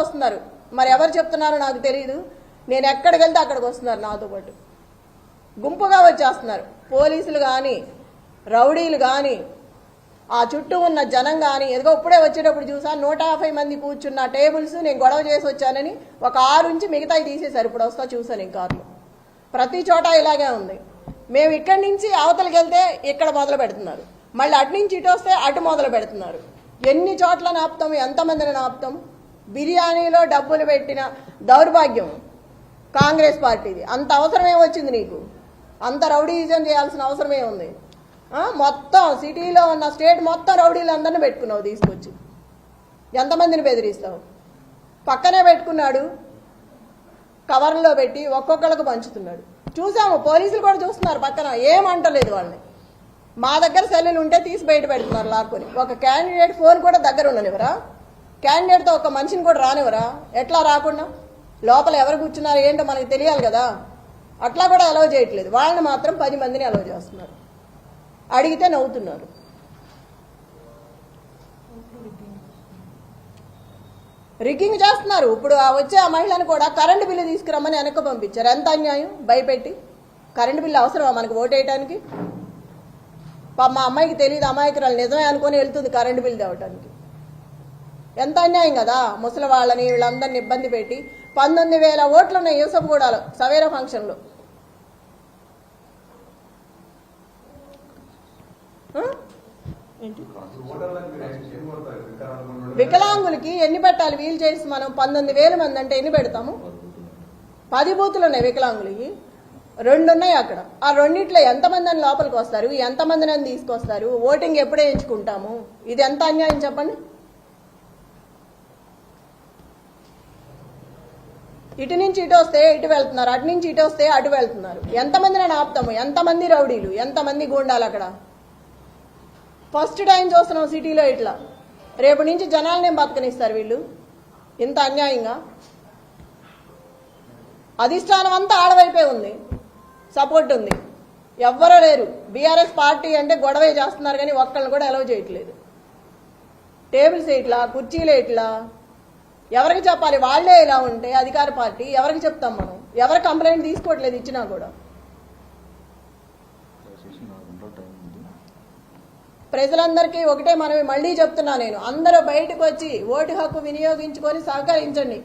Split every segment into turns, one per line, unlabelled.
వస్తున్నారు. మరి ఎవరు చెప్తున్నారో నాకు తెలియదు నేను ఎక్కడికి వెళ్తే అక్కడికి వస్తున్నారు నాతో పాటు. గుంపుగా వచ్చేస్తున్నారు. పోలీసులు కానీ రౌడీలు కానీ ఆ చుట్టూ ఉన్న జనం కానీ ఎదుగో ఇప్పుడే వచ్చేటప్పుడు చూసాను నూట యాభై మంది కూర్చున్న టేబుల్స్ నేను గొడవ చేసి వచ్చానని ఒక ఆరు నుంచి మిగతాయి తీసేశారు. ఇప్పుడు వస్తా చూసాను ఈ కార్లు. ప్రతి చోట ఇలాగే ఉంది. మేము ఇక్కడి నుంచి అవతలకి వెళ్తే ఇక్కడ మొదలు పెడుతున్నారు. మళ్ళీ అటు నుంచి ఇటు వస్తే అటు మొదలు పెడుతున్నారు. ఎన్ని చోట్ల నాపుతాం ఎంతమందిని నాపుతాం బిర్యానీలో డబ్బులు పెట్టిన దౌర్భాగ్యం కాంగ్రెస్ పార్టీది. అంత అవసరమే వచ్చింది నీకు? అంత రౌడీజం చేయాల్సిన అవసరమే ఉంది. మొత్తం సిటీలో ఉన్న స్టేట్ మొత్తం రౌడీలందరినీ పెట్టుకున్నావు తీసుకొచ్చి. ఎంతమందిని బెదిరిస్తావు? పక్కనే పెట్టుకున్నాడు. కవర్లో పెట్టి ఒక్కొక్కళ్ళకు పంచుతున్నాడు. చూసాము పోలీసులు కూడా చూస్తున్నారు పక్కన. ఏమంటలేదు వాళ్ళని. మా దగ్గర సెల్లులు ఉంటే తీసి బయట పెడుతున్నారు లాక్కొని. ఒక క్యాండిడేట్ ఫోన్ కూడా దగ్గర ఉండనివరా క్యాండిడేట్తో ఒక మనిషిని కూడా రానివరా ఎట్లా రాకుండా? లోపల ఎవరు కూర్చున్నారు ఏంటో మనకి తెలియాలి కదా. అట్లా కూడా అలౌ చేయట్లేదు. వాళ్ళని మాత్రం పది మందిని అలౌ చేస్తున్నారు. అడిగితే నవ్వుతున్నారు. రిగ్గింగ్ చేస్తున్నారు. ఇప్పుడు ఆ వచ్చే ఆ మహిళను కూడా కరెంటు బిల్లు తీసుకురమ్మని వెనక్కి పంపించారు. ఎంత అన్యాయం? భయపెట్టి. కరెంటు బిల్లు అవసరమా మనకు ఓటేయటానికి పాప మా అమ్మాయికి తెలియదు అమాయకురాలు నిజమే అనుకొని వెళ్తుంది కరెంటు బిల్లు తేవటానికి. ఎంత అన్యాయం కదా? ముసలి వాళ్ళని వీళ్ళందరిని ఇబ్బంది పెట్టి పంతొమ్మిది వేల ఓట్లు ఉన్నాయి యూసఫ్గూడలో సవేరా ఫంక్షన్లో. వికలాంగులకి ఎన్ని పెట్టాలి వీలు చేసి మనం పంతొమ్మిది వేల మంది అంటే ఎన్ని పెడతాము? పది బూతులు ఉన్నాయి వికలాంగులకి. రెండు ఉన్నాయి అక్కడ. ఆ రెండిట్లో ఎంతమంది అని లోపలికి వస్తారు? ఎంతమందిని అని తీసుకొస్తారు? ఓటింగ్ ఎప్పుడే ఎంచుకుంటాము? ఇది ఎంత అన్యాయం చెప్పండి. ఇటు నుంచి ఇటు వస్తే ఇటు వెళ్తున్నారు అటు నుంచి ఇటు వస్తే అటు వెళ్తున్నారు. ఎంతమంది నేను ఆపుతాము? ఎంతమంది రౌడీలు? ఎంతమంది గూండాలు అక్కడ? ఫస్ట్ టైం చూస్తున్నాం సిటీలో ఇట్లా. రేపు నుంచి జనాలనేం బతకనిస్తారు వీళ్ళు. ఇంత అన్యాయంగా. అధిష్టానం అంతా ఆడవైపే ఉంది. సపోర్ట్ ఉంది. ఎవ్వరూ లేరు. బీఆర్ఎస్ పార్టీ అంటే గొడవే చేస్తున్నారు కానీ ఒక్కళ్ళని కూడా అలౌ చేయట్లేదు. టేబుల్స్ ఇట్లా కుర్చీలు ఇట్లా. ఎవరికి చెప్పాలి? వాళ్ళే ఇలా ఉంటే అధికార పార్టీ ఎవరికి చెప్తాం మనం? ఎవరు కంప్లైంట్ తీసుకోవట్లేదు ఇచ్చినా కూడా. ప్రజలందరికీ ఒకటే మనవి మళ్ళీ చెప్తున్నా నేను. అందరూ బయటకు వచ్చి ఓటు హక్కు వినియోగించుకొని సహకరించండి.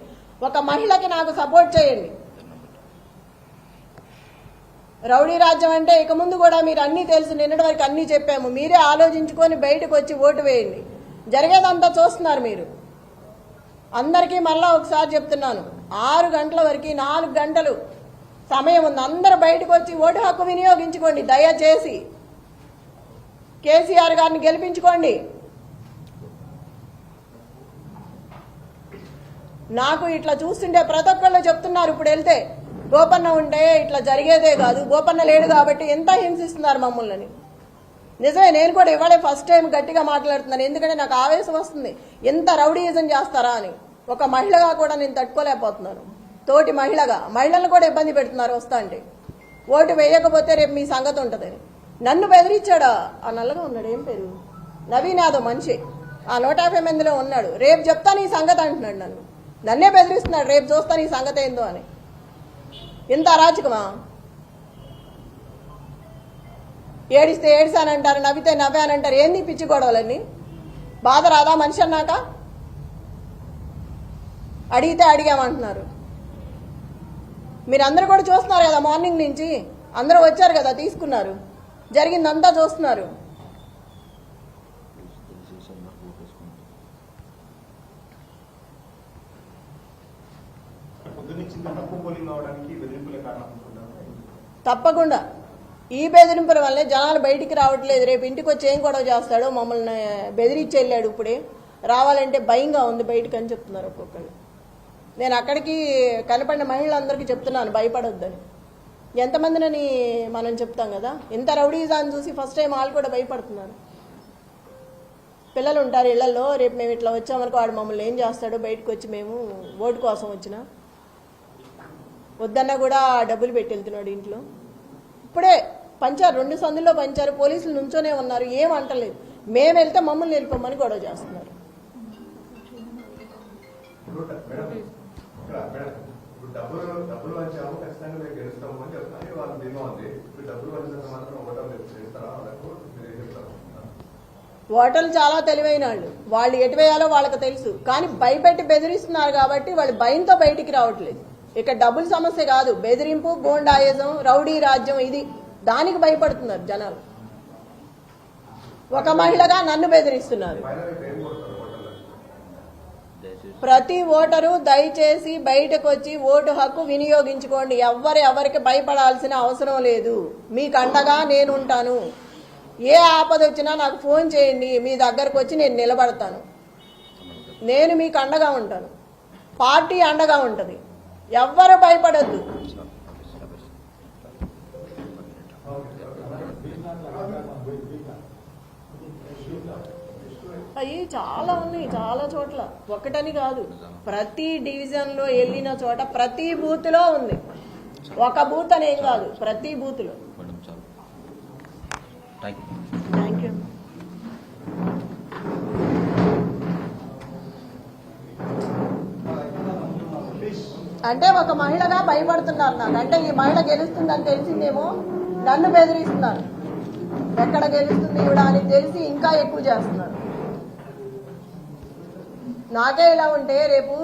ఒక మహిళకి నాకు సపోర్ట్ చేయండి. రౌడీ రాజ్యం అంటే ఇక ముందు కూడా మీరు అన్నీ తెలుసు నిన్నటి వరకు అన్నీ చెప్పాము. మీరే ఆలోచించుకొని బయటకు వచ్చి ఓటు వేయండి. జరిగేదంతా చూస్తున్నారు మీరు. అందరికీ మళ్ళా ఒకసారి చెప్తున్నాను. ఆరు గంటల వరకు నాలుగు గంటలు సమయం ఉంది. అందరూ బయటకు వచ్చి ఓటు హక్కు వినియోగించుకోండి దయచేసి. కేసీఆర్ గారిని గెలిపించుకోండి. నాకు ఇట్లా చూస్తుంటే ప్రతి ఒక్కళ్ళు చెప్తున్నారు ఇప్పుడు వెళ్తే. గోపన్న ఉంటే ఇట్లా జరిగేదే కాదు. గోపన్న లేడు కాబట్టి ఎంత హింసిస్తున్నారు మమ్మల్ని? నిజమే నేను కూడా ఇవాళే ఫస్ట్ టైం గట్టిగా మాట్లాడుతున్నాను. ఎందుకంటే నాకు ఆవేశం వస్తుంది. ఎంత రౌడీయిజం చేస్తారా అని. ఒక మహిళగా కూడా నేను తట్టుకోలేకపోతున్నాను. తోటి మహిళగా. మహిళలను కూడా ఇబ్బంది పెడుతున్నారు వస్తా అంటే. ఓటు వేయకపోతే రేపు మీ సంగతి ఉంటుందని నన్ను బెదిరించాడా? ఆ నల్లగా ఉన్నాడు. ఏం పేరు? నవీన్ యాదవ్ మనిషి. ఆ నూట యాభై మందిలో ఉన్నాడు. రేపు చెప్తాను ఈ సంగతి అంటున్నాడు నన్ను. నన్నే బెదిరిస్తున్నాడు. రేపు చూస్తాను ఈ సంగతి ఏందో అని. ఇంత అరాచకమా? ఏడిస్తే ఏడిసానంటారు నవ్వితే నవ్వానంటారు ఏంది పిచ్చి గొడవలన్నీ? బాధ రాదా మనిషి అన్నాక? అడిగితే అడిగామంటున్నారు. మీరు అందరూ కూడా చూస్తున్నారు కదా మార్నింగ్ నుంచి? అందరూ వచ్చారు కదా తీసుకున్నారు. జరిగిందంతా చూస్తున్నారు. తప్పకుండా. ఈ బెదిరింపుల వల్లే జనాలు బయటికి రావట్లేదు. రేపు ఇంటికి వచ్చి ఏం గొడవ చేస్తాడో మమ్మల్ని బెదిరించి వెళ్ళాడు ఇప్పుడే. రావాలంటే భయంగా ఉంది బయటికి అని చెప్తున్నారు ఒక్కొక్కళ్ళు. నేను అక్కడికి కనపడిన మహిళలందరికీ చెప్తున్నాను భయపడొద్దని. ఎంతమందినని మనం చెప్తాం కదా? ఇంత రౌడీజాన్ని చూసి ఫస్ట్ టైం వాళ్ళు కూడా భయపడుతున్నారు. పిల్లలు ఉంటారు ఇళ్ళలో రేపు మేము ఇట్లా వచ్చామనుకో వాడు మమ్మల్ని ఏం చేస్తాడు బయటకు వచ్చి మేము ఓటు కోసం వచ్చిన? వద్దన్నా కూడా డబ్బులు పెట్టి వెళ్తున్నాడు ఇంట్లో. ఇప్పుడే పంచారు రెండు సందుల్లో పంచారు పోలీసులు నుంచోనే ఉన్నారు ఏం అంటలేదు. మేము వెళ్తే మమ్మల్ని వెళ్ళిపోమని గొడవ చేస్తున్నారు. ఓటర్లు చాలా తెలివైన వాళ్ళు. వాళ్ళు ఎటు వేయాలో వాళ్ళకి తెలుసు. కానీ భయపెట్టి బెదిరిస్తున్నారు కాబట్టి వాళ్ళు భయంతో బయటికి రావట్లేదు. ఇక డబ్బుల సమస్య కాదు. బెదిరింపు గోండాయిజం రౌడీ రాజ్యం ఇది. దానికి భయపడుతున్నారు జనాలు. ఒక మహిళగా నన్ను బెదిరిస్తున్నారు. ప్రతి ఓటరు దయచేసి బయటకు వచ్చి ఓటు హక్కు వినియోగించుకోండి. ఎవ్వరు ఎవరికి భయపడాల్సిన అవసరం లేదు. మీకు అండగా నేను ఉంటాను ఏ ఆపద వచ్చినా నాకు ఫోన్ చేయండి. మీ దగ్గరకు వచ్చి నేను నిలబడతాను. నేను మీకు అండగా ఉంటాను. పార్టీ అండగా ఉంటుంది. ఎవ్వరు భయపడద్దు. అవి చాలా ఉన్నాయి చాలా చోట్ల. ఒకటని కాదు ప్రతి డివిజన్లో వెళ్ళిన చోట ప్రతి బూత్లో ఉంది. ఒక బూత్ అనేం కాదు ప్రతి బూత్లో. థ్యాంక్ యూ అంటే ఒక మహిళగా భయపడుతున్నారు నాకు. అంటే ఈ మహిళ గెలుస్తుందని తెలిసిందేమో నన్ను బెదిరిస్తున్నారు. ఎక్కడ గెలుస్తుంది ఈవిడ అని తెలిసి ఇంకా ఎక్కువ చేస్తున్నారు. నాకే ఇలా ఉంటే రేపు